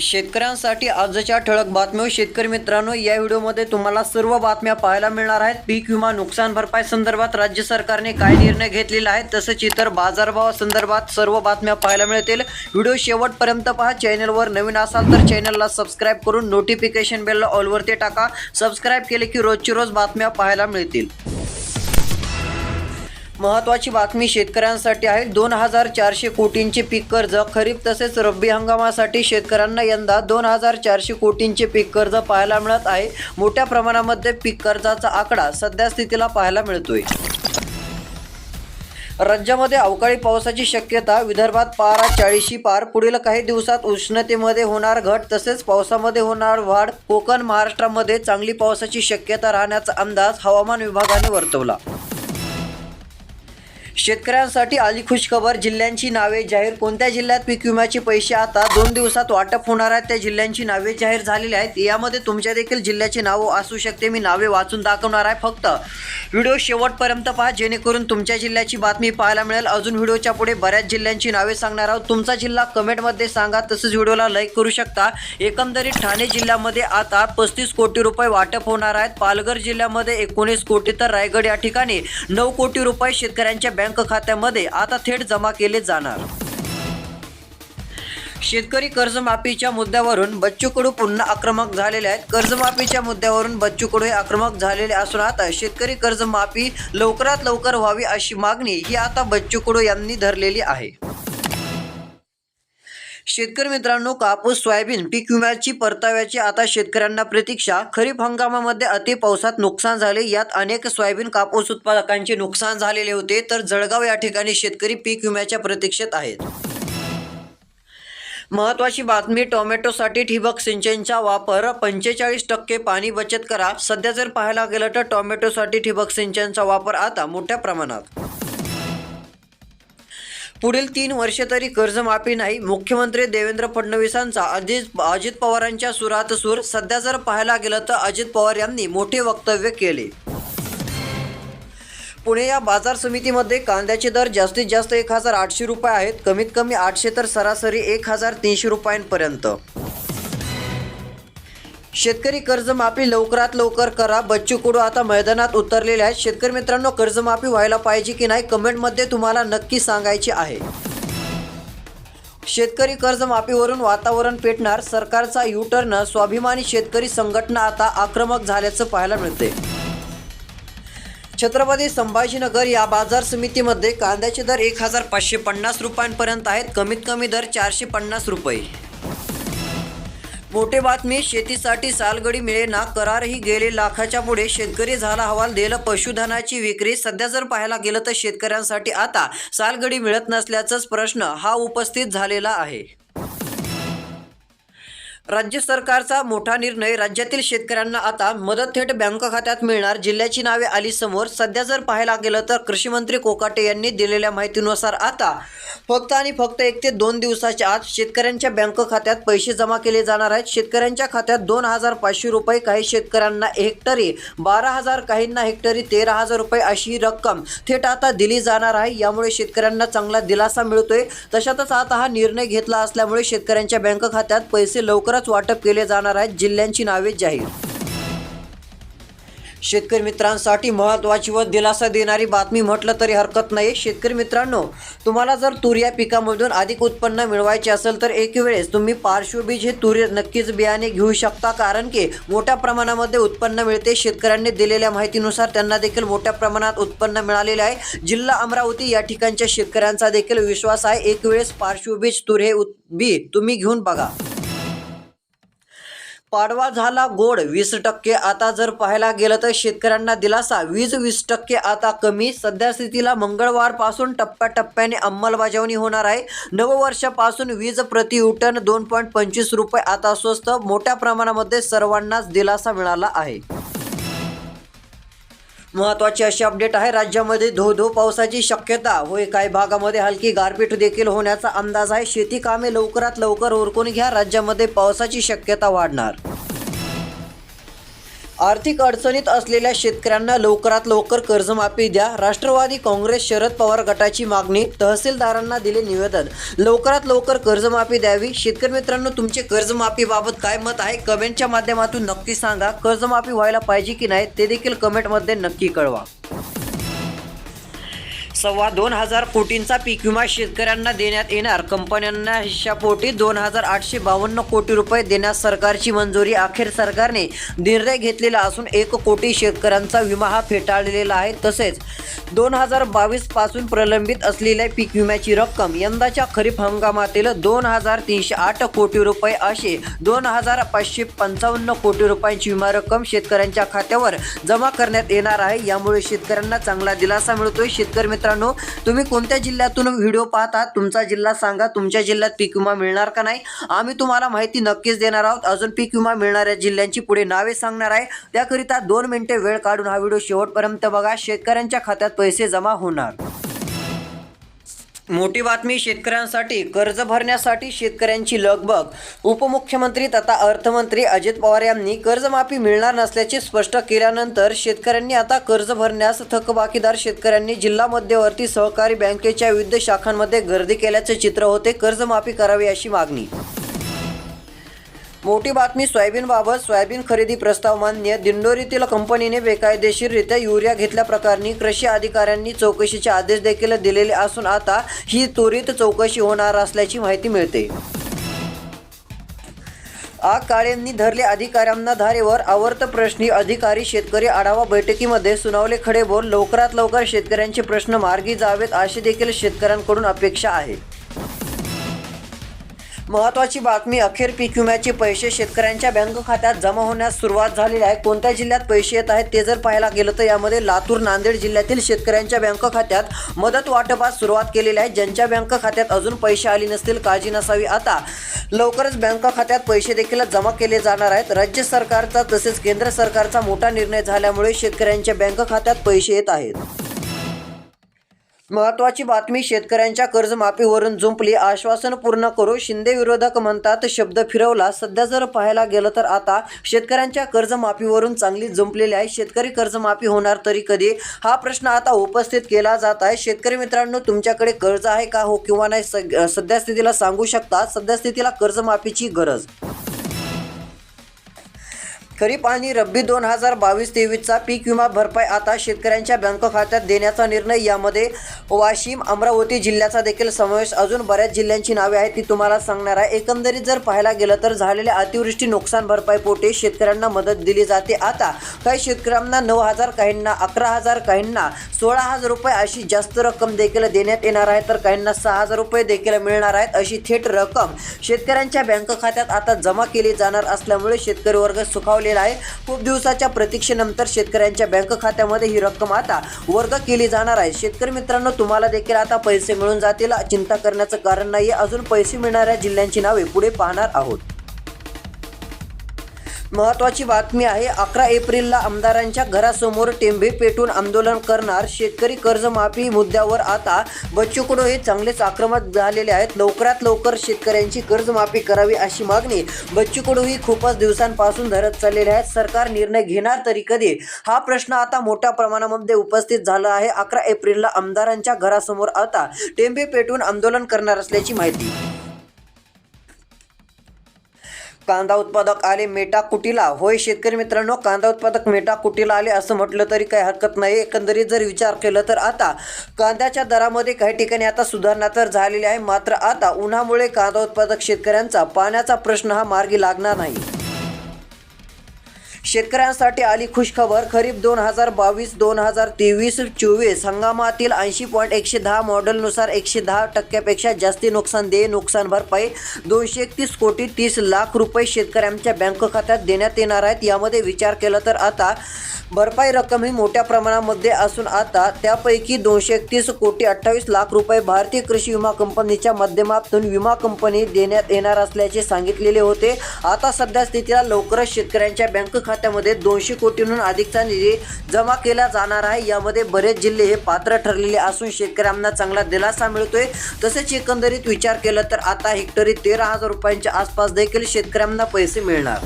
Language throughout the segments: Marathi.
शेतकऱ्यांसाठी आजच्या ठळक बातम्या. शेतकरी मित्रांनो या व्हिडिओमध्ये तुम्हाला सर्व बातम्या पाहायला मिळणार आहेत. पीक विमा नुकसान भरपाई संदर्भात राज्य सरकारने काय निर्णय घेतलेला आहे तसंच इतर बाजारभावासंदर्भात सर्व बातम्या पाहायला मिळतील. व्हिडिओ शेवटपर्यंत पहा. चॅनलवर नवीन असाल तर चॅनलला सबस्क्राईब करून नोटिफिकेशन बेलला ऑलवरती टाका. सबस्क्राईब केले की रोजची रोज बातम्या पाहायला मिळतील. महत्त्वाची बातमी शेतकऱ्यांसाठी आहे. दोन हजार चारशे कोटींचे पीक कर्ज खरीप तसेच रब्बी हंगामासाठी शेतकऱ्यांना यंदा दोन हजार चारशे कोटींचे पीक कर्ज पाहायला मिळत आहे. मोठ्या प्रमाणामध्ये पीक कर्जाचा आकडा सध्या स्थितीला पाहायला मिळतोय. राज्यामध्ये अवकाळी पावसाची शक्यता विदर्भात पारा चाळीशी पार. पुढील काही दिवसात उष्णतेमध्ये होणार घट तसेच पावसामध्ये होणार वाढ. कोकण महाराष्ट्रामध्ये चांगली पावसाची शक्यता राहण्याचा अंदाज हवामान विभागाने वर्तवला. शेतकऱ्यांसाठी आली खुशखबर. जिल्ह्यांची नावे जाहीर. कोणत्या जिल्ह्यात पीक विम्याचे पैसे आता दोन दिवसात वाटप होणार आहेत? त्या जिल्ह्यांची नावे जाहीर झालेली आहेत. यामध्ये तुमच्या देखील जिल्ह्याची नावं असू शकते. मी नावे वाचून दाखवणार आहे फक्त. व्हिडिओ शेवटपर्यंत पहा. जेणेकरून तुमच्या जिल्ह्याची बातमी पाहायला मिळेल. अजून व्हिडिओच्या पुढे बऱ्याच जिल्ह्यांची नावे सांगणार आहोत. तुमचा जिल्हा कमेंटमध्ये सांगा. तसंच व्हिडिओला लाईक करू शकता. एकंदरीत ठाणे जिल्ह्यामध्ये आता पस्तीस कोटी रुपये वाटप होणार आहेत. पालघर जिल्ह्यामध्ये एकोणीस कोटी तर रायगड या ठिकाणी नऊ कोटी रुपये शेतकऱ्यांच्या बँक खात्यामध्ये आता थेट जमा केले जाणार. शेतकरी कर्जमाफीच्या मुद्द्यावरून बच्चू कडू पुन्हा आक्रमक झालेले आहेत. कर्जमाफीच्या मुद्द्यावरून बच्चू कडू हे आक्रमक झालेले असून आता शेतकरी कर्जमाफी लवकरात लवकर व्हावी अशी मागणी ही आता बच्चू कडू यांनी धरलेली आहे. शेतकरी मित्रांनो कापूस सोयाबीन पीक विम्याची परताव्याची आता शेतकऱ्यांना प्रतीक्षा. खरीप हंगामामध्ये अति पावसात नुकसान झाले. यात अनेक सोयाबीन कापूस उत्पादकांचे नुकसान झालेले होते. तर जळगाव या ठिकाणी शेतकरी पीक विम्याच्या प्रतीक्षेत आहेत. महत्वाची बातमी टोमॅटोसाठी ठिबक सिंचनचा वापर. पंचेचाळीस टक्के पाणी बचत करा. सध्या जर पाहायला गेलं तर टोमॅटोसाठी ठिबक सिंचनचा वापर आता मोठ्या प्रमाणात. पुढील तीन वर्षे तरी कर्जमाफी नाही. मुख्यमंत्री देवेंद्र फडणवीसांचा अजित अजित पवारांच्या सुरात सूर सध्या जर पाहायला गेलं तर अजित पवार यांनी मोठे वक्तव्य केले. पुणे या बाजार समितीमध्ये कांद्याचे दर जास्तीत जास्त एक हजार आठशे रुपये आहेत. कमीत कमी आठशे तर सरासरी एक हजार तीनशे रुपयांपर्यंत. शेतकरी कर्जमाफी लवकरात लवकर करा. बच्चू कुडू आता मैदानात उतरलेले आहेत. शेतकरी मित्रांनो कर्जमाफी व्हायला पाहिजे की नाही कमेंटमध्ये तुम्हाला नक्की सांगायचे आहे. शेतकरी कर्जमाफीवरून वातावरण पेटणार. सरकारचा युटर्न स्वाभिमानी शेतकरी संघटना आता आक्रमक झाल्याचं पाहायला मिळते छत्रपती संभाजीनगर या बाजार समितीमध्ये कांद्याचे दर एक हजार पाचशे पन्नास रुपयांपर्यंत आहेत. कमीत कमी दर चारशे पन्नास रुपये. मोठे बातमी शेतीसाठी सालगडी मिळेना करारही गेले लाखाच्या पुढे. शेतकरी झाला हवाल दिलं पशुधनाची विक्री सध्या जर पाहायला गेलं तर शेतकऱ्यांसाठी आता सालगडी मिळत नसल्याचाच प्रश्न हा उपस्थित झालेला आहे. राज्य सरकारचा मोठा निर्णय राज्यातील शेतकऱ्यांना आता मदत थेट बँक खात्यात मिळणार. जिल्ह्याची नावे आली समोर. सध्या जर पाहायला गेलं तर कृषीमंत्री कोकाटे यांनी दिलेल्या माहितीनुसार आता फक्त आणि फक्त एक ते दोन दिवसाच्या आत शेतकऱ्यांच्या बँक खात्यात पैसे जमा केले जाणार आहेत. शेतकऱ्यांच्या खात्यात दोन हजार पाचशे रुपये काही शेतकऱ्यांना हेक्टरी बारा हजार काहींना हेक्टरी तेरा हजार रुपये अशी रक्कम थेट आता दिली जाणार आहे. यामुळे शेतकऱ्यांना चांगला दिलासा मिळतोय. तशातच आता हा निर्णय घेतला असल्यामुळे शेतकऱ्यांच्या बँक खात्यात पैसे लवकरच वाटप केले जाणार आहेत जिल्ह्यांची नावे जाहीर. शेतकरी मित्रांसाठी महत्त्वाची व दिलासा देणारी बातमी म्हटलं तरी हरकत नाही शेतकरी मित्रांनो तुम्हाला जर तूर या पिकामधून अधिक उत्पन्न मिळवायचे असेल तर एक वेळेस तुम्ही पार्श्वबीज हे तूर नक्कीच बियाणे घेऊ शकता कारण की मोठ्या प्रमाणामध्ये उत्पन्न मिळते. शेतकऱ्यांनी दिलेल्या माहितीनुसार त्यांना देखील मोठ्या प्रमाणात उत्पन्न मिळालेले आहे. जिल्हा अमरावती या ठिकाणच्या शेतकऱ्यांचा देखील विश्वास आहे. एक वेळेस पार्श्वबीज तूर हे बी तुम्ही घेऊन बघा. पाडवा झाला गोड वीस टक्के आता जर पाहायला गेलं तर शेतकऱ्यांना दिलासा. वीज वीस टक्के आता कमी. सध्या स्थितीला मंगळवारपासून टप्प्याटप्प्याने अंमलबजावणी होणार आहे. नववर्षापासून वीज प्रति युटन दोन पॉईंट पंचवीस रुपये आता स्वस्त. मोठ्या प्रमाणामध्ये सर्वांनाच दिलासा मिळाला आहे. महत्त्वाची अशी अपडेट आहे. राज्यामध्ये धो धो पावसाची शक्यता. होय काही भागामध्ये हलकी गारपीट देखील होण्याचा अंदाज आहे. शेती कामे लवकरात लवकर उरकून घ्या. राज्यामध्ये पावसाची शक्यता वाढणार. आर्थिक अडचणीत असलेल्या शेतकऱ्यांना लवकरात लवकर कर्जमाफी द्या. राष्ट्रवादी काँग्रेस शरद पवार गटाची मागणी तहसीलदारांना दिले निवेदन. लवकरात लवकर कर्जमाफी द्यावी. शेतकरी मित्रांनो तुमचे कर्जमाफीबाबत काय मत आहे? कमेंटच्या माध्यमातून नक्की सांगा. कर्जमाफी व्हायला पाहिजे की नाही ते देखील कमेंटमध्ये नक्की कळवा. सव्वा दोन हजार कोटींचा पीक विमा शेतकऱ्यांना देण्यात येणार. कंपन्यांना हिशापोटी दोन हजार आठशे बावन्न कोटी रुपये देण्यास सरकारची मंजुरी अखेर सरकारने निर्णय घेतलेला असून एक कोटी शेतकऱ्यांचा विमा हा फेटाळलेला आहे. तसेच दोन हजार बावीसपासून प्रलंबित असलेल्या पीक विम्याची रक्कम यंदाच्या खरीप हंगामातील दोन हजार तीनशे आठ कोटी रुपये असे दोन हजार पाचशे पंचावन्न कोटी रुपयांची विमा रक्कम शेतकऱ्यांच्या खात्यावर जमा करण्यात येणार आहे. यामुळे शेतकऱ्यांना चांगला दिलासा मिळतोय. शेतकरी मित्रांनो तुम्ही कोणत्या जिल्ह्यातून व्हिडिओ पाहता तुमचा जिल्हा सांगा तुमच्या जिल्ह्यात पीक विमा मिळणार का नाही? आम्ही तुम्हाला माहिती नक्कीच देणार आहोत. अजून पीक विमा मिळणाऱ्या जिल्ह्यांची पुढे नावे सांगणार आहे. त्याकरिता दोन मिनिटे वेळ काढून हा व्हिडिओ शेवटपर्यंत बघा. शेतकऱ्यांच्या खात्यात पैसे जमा होणार. मोठी बातमी शेतकऱ्यांसाठी कर्ज भरण्यासाठी शेतकऱ्यांची लगबग. उपमुख्यमंत्री तथा अर्थमंत्री अजित पवार यांनी कर्जमाफी मिळणार नसल्याचे स्पष्ट केल्यानंतर शेतकऱ्यांनी आता कर्ज भरण्यास थकबाकीदार शेतकऱ्यांनी जिल्हा मध्यवर्ती सहकारी बँकेच्या विविध शाखांमध्ये गर्दी केल्याचे चित्र होते. कर्जमाफी करावी अशी मागणी. मोठी बातमी सोयाबीनबाबत सोयाबीन खरेदी प्रस्ताव मान्य. दिंडोरीतील कंपनीने बेकायदेशीररित्या युरिया घेतल्याप्रकरणी कृषी अधिकाऱ्यांनी चौकशीचे आदेश देखील दिलेले असून आता ही त्वरित चौकशी होणार असल्याची माहिती मिळते. आग काळेंनी धरले अधिकाऱ्यांना धारेवर. आवर्त प्रश्नी अधिकारी शेतकरी आढावा बैठकीमध्ये सुनावले खडे बोल लवकरात लवकर शेतकऱ्यांचे प्रश्न मार्गी जावेत अशी देखील शेतकऱ्यांकडून अपेक्षा आहे. महत्वाची बातमी अखेर पीक विम्याचे पैसे शेतकऱ्यांच्या बँक खात्यात जमा होण्यास सुरुवात झालेली आहे. कोणत्या जिल्ह्यात पैसे येत आहेत ते जर पाहायला गेलं तर यामध्ये लातूर नांदेड जिल्ह्यातील शेतकऱ्यांच्या बँक खात्यात मदत वाटपास सुरुवात केलेली आहे. ज्यांच्या बँक खात्यात अजून पैसे आले नसतील काळजी नसावी. आता लवकरच बँक खात्यात पैसे देखील जमा केले जाणार आहेत. राज्य सरकारचा तसेच केंद्र सरकारचा मोठा निर्णय झाल्यामुळे शेतकऱ्यांच्या बँक खात्यात पैसे येत आहेत. महत्वाची बातमी शेतकऱ्यांच्या कर्जमाफीवरून जुंपली. आश्वासन पूर्ण करू शिंदे विरोधक म्हणतात शब्द फिरवला. सध्या जर पाहायला गेलं तर आता शेतकऱ्यांच्या कर्जमाफीवरून चांगली जुंपलेली आहे. शेतकरी कर्जमाफी होणार तरी कधी? हा प्रश्न आता उपस्थित केला जात आहे. शेतकरी मित्रांनो तुमच्याकडे कर्ज आहे का हो किंवा नाही सग- सध्या स्थितीला सांगू शकता. सध्या स्थितीला कर्जमाफीची गरज. खरीप आणि रब्बी दोन हजार बावीस तेवीसचा पीक विमा भरपाई आता शेतकऱ्यांच्या बँक खात्यात देण्याचा निर्णय. यामध्ये वाशिम अमरावती जिल्ह्याचा देखील समावेश अजून बऱ्याच जिल्ह्यांची नावे आहेत. ती तुम्हाला सांगणार आहे. एकंदरीत जर पाहायला गेलं तर झालेल्या अतिवृष्टी नुकसान भरपाई पोटे शेतकऱ्यांना मदत दिली जाते. आता काही शेतकऱ्यांना नऊ हजार काहींना अकरा हजार काहींना सोळा हजार रुपये अशी जास्त रक्कम देखील देण्यात येणार आहे. तर काहींना सहा हजार रुपये देखील मिळणार आहेत अशी थेट रक्कम शेतकऱ्यांच्या बँक खात्यात आता जमा केली जाणार असल्यामुळे शेतकरी वर्ग सुखावले सुखावलेला आहे. खूप दिवसाच्या प्रतीक्षेनंतर शेतकऱ्यांच्या बँक खात्यामध्ये ही रक्कम आता वर्ग केली जाणार आहे. शेतकरी मित्रांनो तुम्हाला देखील आता पैसे मिळून जातील. चिंता करण्याचं कारण नाही अजून पैसे मिळणाऱ्या जिल्ह्यांची नावे पुढे पाहणार आहोत. महत्वाची बातमी आहे अकरा एप्रिलला आमदारांच्या घरासमोर टेंबे पेटून आंदोलन करणार. शेतकरी कर्जमाफी मुद्द्यावर आता बच्चू कडू हे चांगलेच आक्रमक झालेले आहेत. लवकरात लवकर शेतकऱ्यांची कर्जमाफी करावी अशी मागणी बच्चू कडू ही खूपच दिवसांपासून धरत चाललेले आहेत सरकार निर्णय घेणार तरी कधी? हा प्रश्न आता मोठ्या प्रमाणामध्ये उपस्थित झाला आहे. अकरा एप्रिलला आमदारांच्या घरासमोर आता टेंबे पेटून आंदोलन करणार असल्याची माहिती. कांदा उत्पादक आले मेटा कुटीला. होय शेतकरी मित्रांनो कांदा उत्पादक मेटा कुटीला आले असं म्हटलं तरी काही हरकत नाही. एकंदरीत जर विचार केला तर आता कांद्याच्या दरामध्ये काही ठिकाणी आता सुधारणा तर झालेली आहे. मात्र आता उन्हामुळे कांदा उत्पादक शेतकऱ्यांचा पाण्याचा प्रश्न हा मार्गी लागणार नाही. शेतकऱ्यांसाठी आली खुशखबर. खरीप दोन हजार बावीस दोन हजार तेवीस चोवीस हंगामातील ऐंशी पॉईंट एकशे दहा मॉडेलनुसार एकशे दहा टक्क्यापेक्षा जास्ती नुकसान दे नुकसान भरपाई दोनशे एकतीस कोटी तीस लाख रुपये शेतकऱ्यांच्या बँक खात्यात देण्यात येणार आहेत. यामध्ये विचार केला तर आता भरपाई रक्कम ही मोठ्या प्रमाणामध्ये असून आता त्यापैकी दोनशे एकतीस कोटी अठ्ठावीस लाख रुपये भारतीय कृषी विमा कंपनीच्या माध्यमातून विमा कंपनी देण्यात येणार असल्याचे सांगितलेले होते. आता सध्या स्थितीला लवकरच शेतकऱ्यांच्या बँक खात्यामध्ये दोनशे कोटींहून अधिकचा निधी जमा केला जाणार आहे. यामध्ये बरेच जिल्हे हे पात्र ठरलेले असून शेतकऱ्यांना चांगला दिलासा मिळतोय. तसेच एकंदरीत विचार केला तर आता हेक्टरी तेरा हजार रुपयांच्या आसपास देखील शेतकऱ्यांना पैसे मिळणार.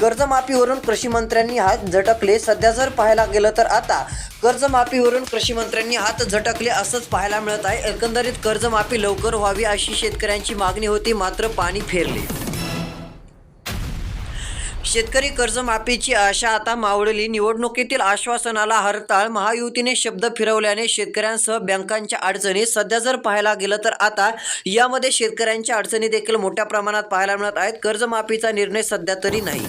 कर्जमाफीवरून कृषी मंत्र्यांनी हात झटकले. सध्या जर पाहायला गेलं तर आता कर्जमाफीवरून कृषी मंत्र्यांनी हात झटकले असंच पाहायला मिळत आहे. एकंदरीत कर्जमाफी लवकर व्हावी अशी शेतकऱ्यांची मागणी होती. मात्र पाणी फेरले. शेतकरी कर्जमाफीची आशा आता मावळली. निवडणुकीतील आश्वासनाला हरताळ. महायुतीने शब्द फिरवल्याने शेतकऱ्यांसह बँकांच्या अडचणी. सध्या जर पाहायला गेलं तर आता यामध्ये शेतकऱ्यांच्या अडचणी देखील मोठ्या प्रमाणात पाहायला मिळत आहेत. कर्जमाफीचा निर्णय सध्या तरी नाही.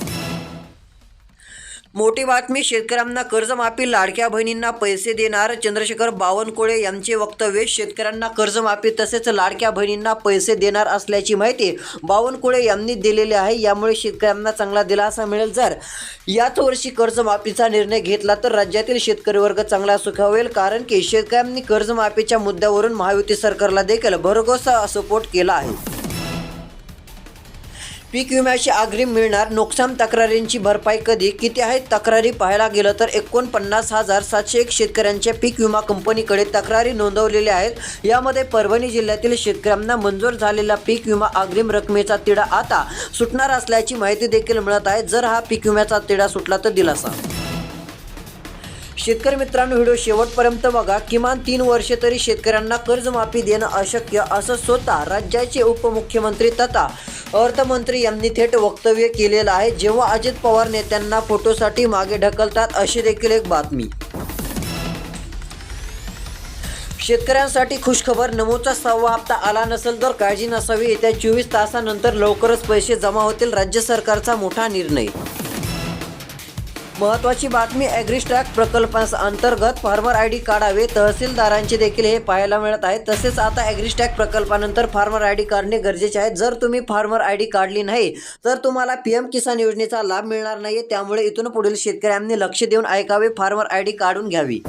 मोठी बातमी शेतकऱ्यांना कर्जमाफी लाडक्या बहिणींना पैसे देणार चंद्रशेखर बावनकुळे यांचे वक्तव्य शेतकऱ्यांना कर्जमाफी तसेच लाडक्या बहिणींना पैसे देणार असल्याची माहिती बावनकुळे यांनी दिलेली आहे. यामुळे शेतकऱ्यांना चांगला दिलासा मिळेल. जर याच वर्षी कर्जमाफीचा निर्णय घेतला तर राज्यातील शेतकरी वर्ग चांगला सुखावेल कारण की शेतकऱ्यांनी कर्जमाफीच्या मुद्द्यावरून महायुती सरकारला देखील भरघोसा सपोर्ट केला आहे. पीक विम्याची अग्रिम मिळणार नुकसान तक्रारींची भरपाई कधी किती आहेत तक्रारी पाहायला गेलं तर एकोणपन्नास हजार सातशे एक शेतकऱ्यांच्या पीक विमा कंपनीकडे तक्रारी नोंदवलेल्या आहेत. यामध्ये परभणी जिल्ह्यातील शेतकऱ्यांना मंजूर झालेला पीक विमा अग्रिम रकमेचा तिढा आता सुटणार असल्याची माहिती देखील मिळत आहे. जर हा पीक विम्याचा तिढा सुटला तर दिलासा. शेतकरी मित्रांनो व्हिडिओ शेवटपर्यंत बघा. किमान तीन वर्षे तरी शेतकऱ्यांना कर्जमाफी देणं अशक्य असं स्वतः राज्याचे उपमुख्यमंत्री तथा अर्थमंत्री यांनी थेट वक्तव्य केलेलं आहे. जेव्हा अजित पवार नेत्यांना फोटोसाठी मागे ढकलतात अशी देखील एक बातमी. शेतकऱ्यांसाठी खुशखबर नमोचा सहावा हप्ता आला नसेल तर काळजी नसावी. येत्या चोवीस तासानंतर लवकरच पैसे जमा होतील राज्य सरकारचा मोठा निर्णय. महत्वाची बातमी ॲग्रिस्टॅक प्रकल्पास अंतर्गत फार्मर आय डी काढावे. तहसीलदारांचे देखील हे पाहायला मिळत आहे. तसेच आता ॲग्रिस्टॅक प्रकल्पानंतर फार्मर आय डी काढणे गरजेचे आहे. जर तुम्ही फार्मर आय डी काढली नाही तर तुम्हाला पी एम किसान योजनेचा लाभ मिळणार नाही त्यामुळे इथून पुढील शेतकऱ्यांनी लक्ष देऊन ऐकावे फार्मर आय डी काढून घ्यावी.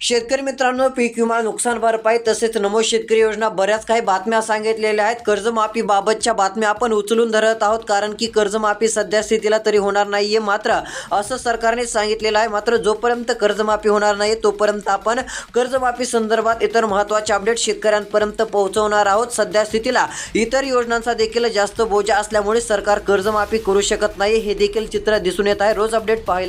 शेतकरी मित्रांनो पीक विमा नुकसान भरपाई तसेच नमो शेतकरी योजना बऱ्याच काही बातम्या सांगितलेल्या आहेत. कर्जमाफी बाबतच्या बातम्या आपण उचलून धरत आहोत कारण की कर्जमाफी सध्या स्थितीला तरी होणार नाही आहे मात्र असं सरकारने सांगितलेलं आहे. मात्र जोपर्यंत कर्जमाफी होणार नाही तोपर्यंत आपण कर्जमाफी संदर्भात इतर महत्त्वाचे अपडेट शेतकऱ्यांपर्यंत पोहोचवणार आहोत. सध्या स्थितीला इतर योजनांचा देखील जास्त बोजा असल्यामुळे सरकार कर्जमाफी करू शकत नाही हे देखील चित्र दिसून येत आहे. रोज अपडेट पाहायला